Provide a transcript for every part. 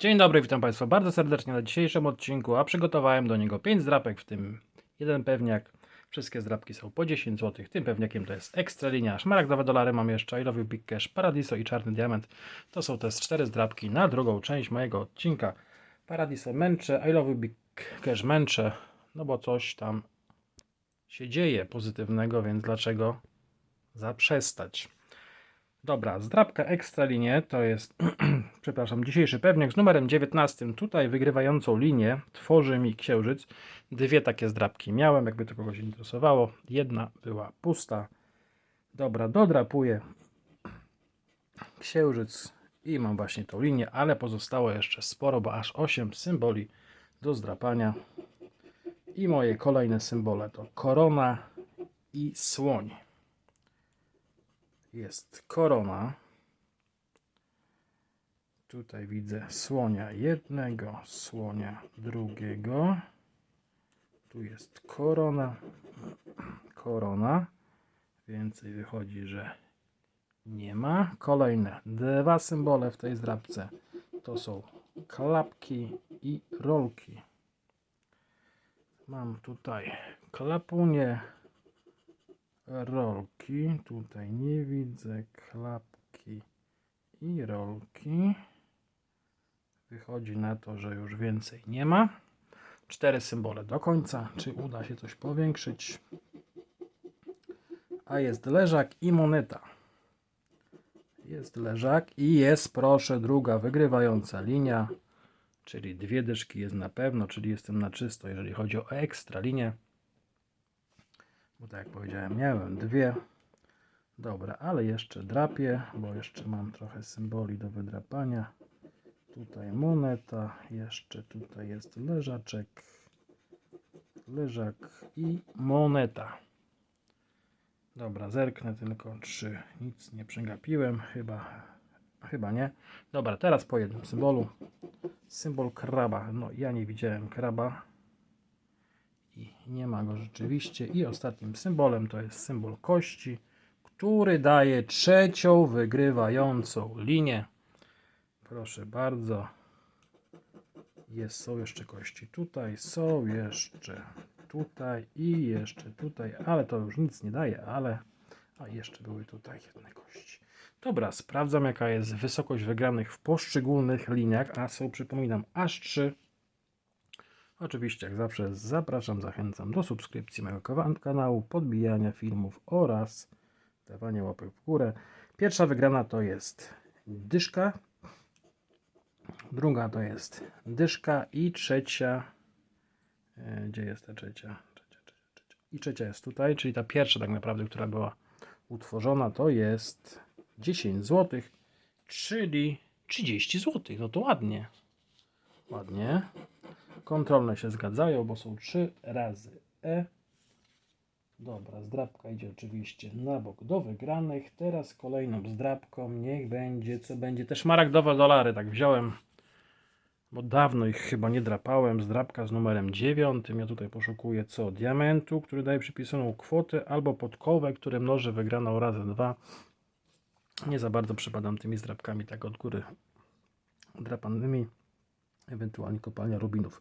Dzień dobry, witam Państwa bardzo serdecznie na dzisiejszym odcinku, a przygotowałem do niego 5 zdrapek, w tym jeden pewniak. Wszystkie zdrapki są po 10 zł. Tym pewniakiem to jest ekstra linia, szmaragdowe dolary mam jeszcze, I love you Big Cash, Paradiso i Czarny Diament. To są te 4 zdrapki na drugą część mojego odcinka. Paradiso męczę, I love you Big Cash męczę, no bo coś tam się dzieje pozytywnego, więc dlaczego zaprzestać? Dobra, zdrabka ekstra linie to jest, przepraszam, dzisiejszy pewniak z numerem 19. Tutaj wygrywającą linię tworzy mi księżyc. Dwie takie zdrabki miałem, jakby to kogoś interesowało. Jedna była pusta. Dobra, dodrapuję księżyc i mam właśnie tą linię, ale pozostało jeszcze sporo, bo aż 8 symboli do zdrapania. I moje kolejne symbole to korona i słoń jest korona. Tutaj widzę słonia jednego, słonia drugiego. Tu jest korona. Korona. Więcej wychodzi, że nie ma. Kolejne dwa symbole w tej zdrabce to są klapki i rolki. Mam tutaj klapunię, rolki. Tutaj nie widzę klapki i rolki. Wychodzi na to, że już więcej nie ma. Cztery symbole do końca. Czy uda się coś powiększyć? A jest leżak i moneta. Jest leżak i jest, proszę, druga wygrywająca linia. Czyli dwie dyszki jest na pewno, czyli jestem na czysto, jeżeli chodzi o ekstra linię. Bo tak jak powiedziałem, miałem dwie. Dobra, ale jeszcze drapię, bo jeszcze mam trochę symboli do wydrapania. Tutaj moneta, jeszcze tutaj jest leżaczek, leżak i moneta. Dobra, zerknę tylko, czy nic nie przegapiłem. Chyba, chyba nie. Dobra, teraz po jednym symbolu. Symbol kraba. No, ja nie widziałem kraba i nie ma go rzeczywiście. I ostatnim symbolem to jest symbol kości, który daje trzecią wygrywającą linię. Proszę bardzo. Jest, są jeszcze kości tutaj, są jeszcze tutaj i jeszcze tutaj, ale to już nic nie daje, ale a jeszcze były tutaj jedne kości. Dobra, sprawdzam jaka jest wysokość wygranych w poszczególnych liniach, a są, przypominam, aż trzy. Oczywiście, jak zawsze, zapraszam, zachęcam do subskrypcji mojego kanału, podbijania filmów oraz dawania łapek w górę. Pierwsza wygrana to jest dyszka, druga to jest dyszka i trzecia. e, Gdzie jest ta trzecia? Trzecia, trzecia, trzecia. I trzecia jest tutaj, czyli ta pierwsza tak naprawdę, która była utworzona, to jest 10 zł, czyli 30 zł. No to ładnie. Ładnie. Kontrolne się zgadzają, bo są 3 razy E. Dobra, zdrabka idzie oczywiście na bok do wygranych. Teraz kolejną zdrabką niech będzie, co będzie. Te szmaragdowe dolary, tak wziąłem, bo dawno ich chyba nie drapałem. Zdrabka z numerem 9. Ja tutaj poszukuję co? Diamentu, który daje przypisaną kwotę, albo podkowę, który mnoży wygraną razy dwa. Nie za bardzo przypadam tymi zdrabkami tak od góry drapanymi ewentualnie kopalnia rubinów.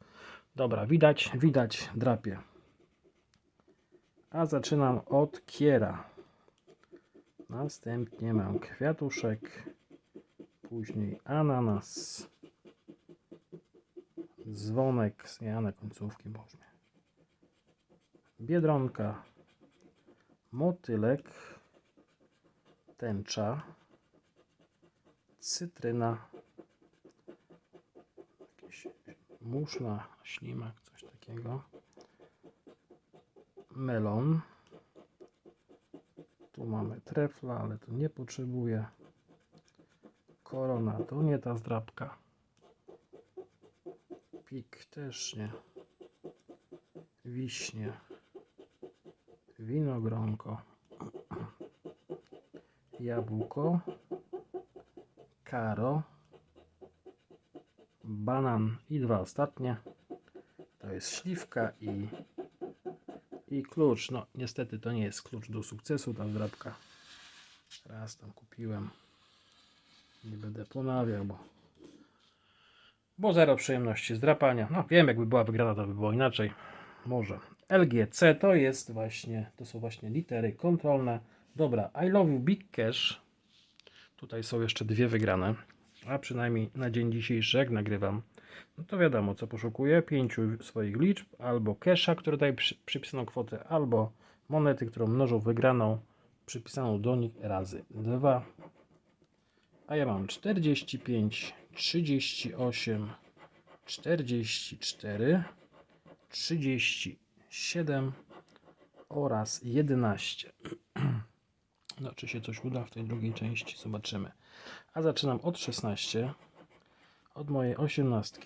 Dobra, widać, widać, drapie. A zaczynam od kiera. Następnie mam kwiatuszek, później ananas, dzwonek, ja na końcówki może. Biedronka, motylek, tęcza, cytryna, jakieś muszna, ślimak, coś takiego. Melon. Tu mamy trefla, ale to nie potrzebuję. Korona to nie ta zdrabka. Pik też nie. Wiśnie. Winogronko. Jabłko. Karo banan i dwa ostatnie. To jest śliwka i, i klucz. No niestety to nie jest klucz do sukcesu, ta zdrabka. Raz tam kupiłem. Nie będę ponawiał, bo Bo zero przyjemności z drapania. No wiem, jakby była wygrana, to by było inaczej. Może. LGC to jest właśnie, to są właśnie litery kontrolne. Dobra, I love you Big Cash. Tutaj są jeszcze dwie wygrane. A przynajmniej na dzień dzisiejszy, jak nagrywam, no to wiadomo, co poszukuję. Pięciu swoich liczb, albo casha, który daje przy, przypisaną kwotę, albo monety, którą mnożą wygraną, przypisaną do nich razy dwa. A ja mam 45, 38, 44, 37 oraz 11. No, czy się coś uda w tej drugiej części, zobaczymy. A zaczynam od 16, od mojej 18.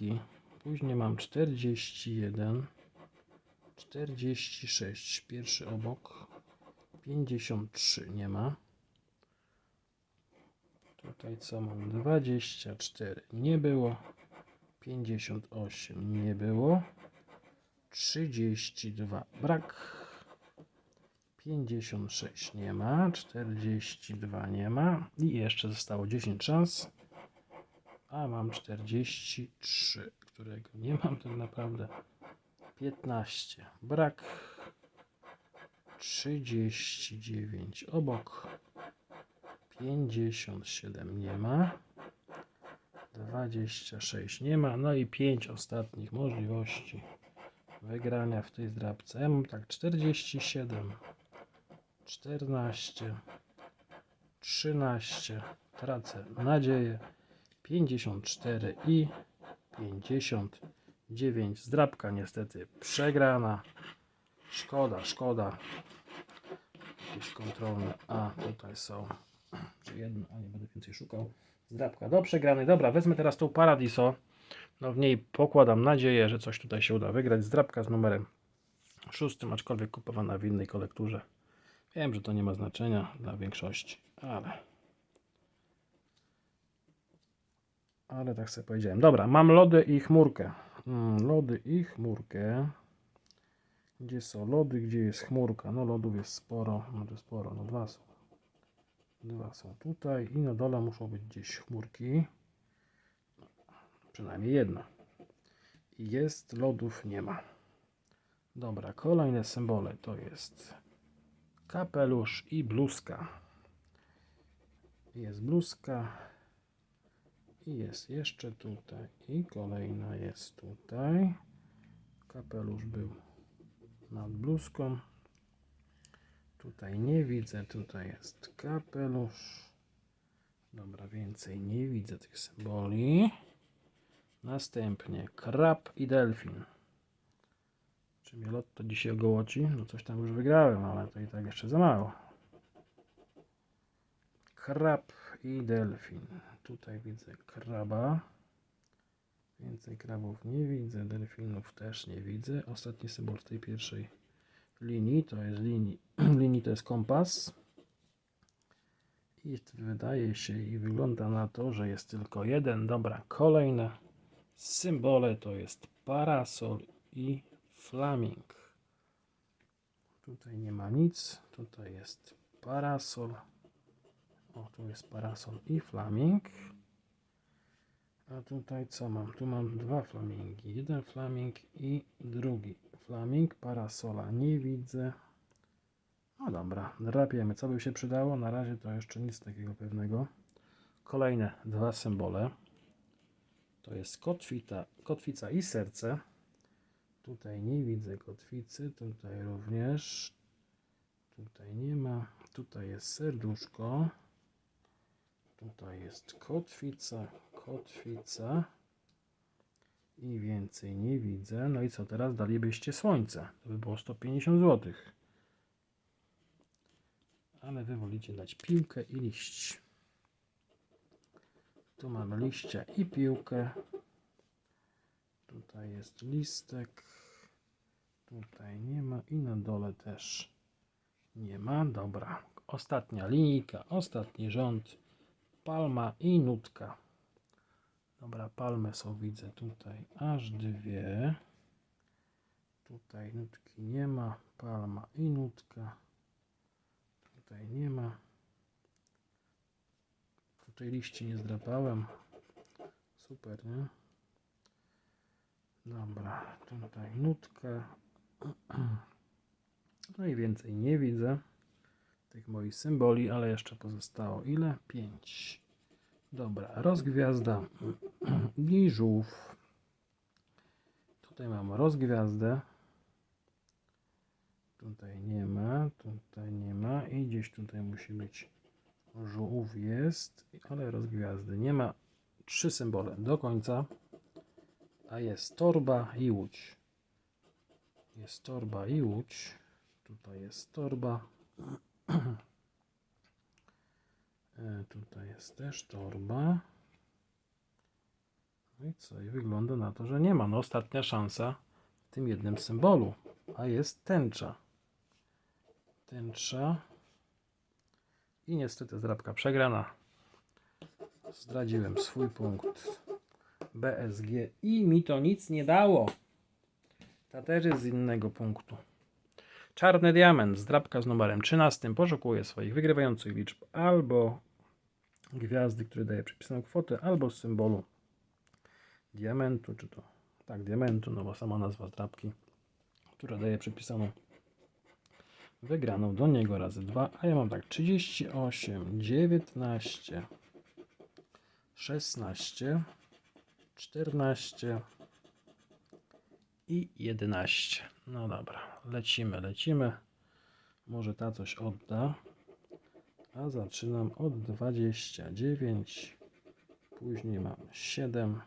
Później mam 41, 46, pierwszy obok, 53 nie ma. Tutaj co mam? 24 nie było. 58 nie było. 32 brak. 56 nie ma. 42 nie ma. I jeszcze zostało 10 szans. A mam 43, którego nie mam tak naprawdę. 15 brak. 39 obok. 57 nie ma. 26 nie ma. No i 5 ostatnich możliwości wygrania w tej zdrabce. Ja tak 47, 14, 13, tracę nadzieję, 54 i 59. Zdrabka niestety przegrana. Szkoda, szkoda. Jakieś kontrolne. A tutaj są czy jedno, a nie będę więcej szukał. Zdrabka do przegranej. Dobra, wezmę teraz tą Paradiso. No w niej pokładam nadzieję, że coś tutaj się uda wygrać. Zdrabka z numerem szóstym, aczkolwiek kupowana w innej kolekturze. Wiem, że to nie ma znaczenia dla większości, ale... Ale tak sobie powiedziałem. Dobra, mam lody i chmurkę. Mm, lody i chmurkę. Gdzie są lody, gdzie jest chmurka? No lodów jest sporo, może sporo, no dwa są. Dwa są tutaj i na dole muszą być gdzieś chmurki. Przynajmniej jedna. Jest, lodów nie ma. Dobra, kolejne symbole to jest kapelusz i bluzka. Jest bluzka i jest jeszcze tutaj i kolejna jest tutaj. Kapelusz był nad bluzką. Tutaj nie widzę, tutaj jest kapelusz. Dobra, więcej nie widzę tych symboli. Następnie krab i delfin. Czy mnie lotto dzisiaj ogołoci? No coś tam już wygrałem, ale to i tak jeszcze za mało. Krab i delfin. Tutaj widzę kraba. Więcej krabów nie widzę, delfinów też nie widzę. Ostatni symbol w tej pierwszej linii to jest linii, linii to jest kompas. I wydaje się i wygląda na to, że jest tylko jeden. Dobra, kolejne symbole to jest parasol i flaming. Tutaj nie ma nic. Tutaj jest parasol. O, tu jest parasol i flaming. A tutaj co mam? Tu mam dwa flamingi. Jeden flaming i drugi flaming. Parasola nie widzę. No dobra, drapiemy. Co by się przydało? Na razie to jeszcze nic takiego pewnego. Kolejne dwa symbole. To jest kotwita, kotwica i serce. Tutaj nie widzę kotwicy, tutaj również. Tutaj nie ma. Tutaj jest serduszko. Tutaj jest kotwica, kotwica. I więcej nie widzę. No i co teraz? Dalibyście słońce. To by było 150 zł. Ale wy wolicie dać piłkę i liść. Tu mamy liście i piłkę. Tutaj jest listek. Tutaj nie ma i na dole też nie ma. Dobra. Ostatnia linijka, ostatni rząd. Palma i nutka. Dobra, palmy są widzę tutaj aż dwie. Tutaj nutki nie ma. Palma i nutka. Tutaj nie ma. Tutaj liści nie zdrapałem. Super, nie? Dobra, tutaj nutka. No i więcej nie widzę tych moich symboli, ale jeszcze pozostało ile? 5. Dobra, rozgwiazda i żółw. Tutaj mam rozgwiazdę. Tutaj nie ma, tutaj nie ma i gdzieś tutaj musi być żółw jest, ale rozgwiazdy nie ma. Trzy symbole do końca, a jest torba i łódź. Jest torba i łódź. Tutaj jest torba. E, Tutaj jest też torba. No i co? I wygląda na to, że nie ma. No ostatnia szansa w tym jednym symbolu, a jest tęcza. Tęcza. I niestety zdrabka przegrana. Zdradziłem swój punkt BSG i mi to nic nie dało. Ta też jest z innego punktu. Czarny diament, zdrabka z numerem 13 poszukuje swoich wygrywających liczb albo gwiazdy, które daje przypisaną kwotę, albo symbolu diamentu, czy to tak, diamentu, no bo sama nazwa zdrabki, która daje przypisaną wygraną do niego razy 2, a ja mam tak 38, 19, 16, 14 i 11. No dobra, lecimy, lecimy. Może ta coś odda. A zaczynam od 29. Później mam 7.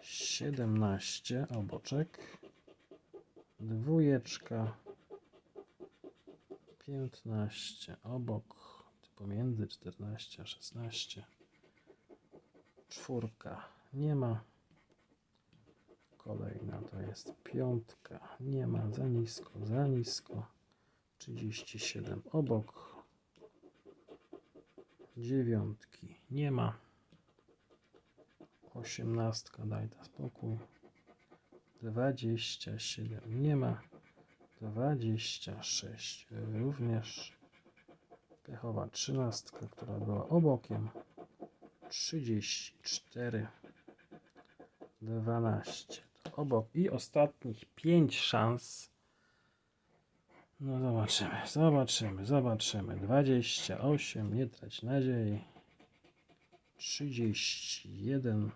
17 oboczek. Dwójeczka. 15 obok. Pomiędzy 14 a 16. Czwórka nie ma. Kolejna to jest piątka. Nie ma za nisko, za nisko. 37 obok. Dziewiątki nie ma. Osiemnastka daj ta spokój. 27 nie ma. 26 również. Pechowa trzynastka, która była obokiem. 34 12 to obok. I ostatnich 5 szans. No zobaczymy, zobaczymy, zobaczymy. 28, nie trać nadziei. 31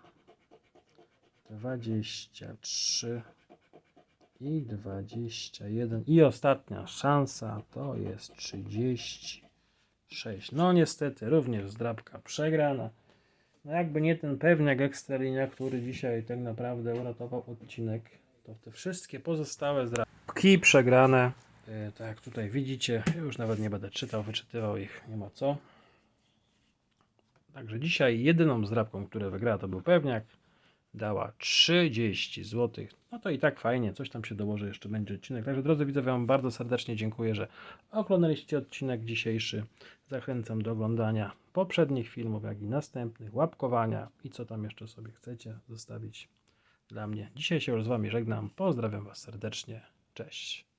23 i 21 i ostatnia szansa to jest 36 no niestety również zdrabka przegrana no jakby nie ten pewniak Ekstralinia, który dzisiaj tak naprawdę uratował odcinek, to te wszystkie pozostałe zdrabki przegrane, e, tak jak tutaj widzicie, już nawet nie będę czytał, wyczytywał ich, nie ma co. Także dzisiaj jedyną zdrabką, która wygrała to był pewniak, dała 30 zł. No to i tak fajnie, coś tam się dołoży, jeszcze będzie odcinek. Także drodzy widzowie, Wam bardzo serdecznie dziękuję, że oglądaliście odcinek dzisiejszy. Zachęcam do oglądania poprzednich filmów, jak i następnych, łapkowania i co tam jeszcze sobie chcecie zostawić dla mnie. Dzisiaj się już z Wami żegnam. Pozdrawiam Was serdecznie. Cześć.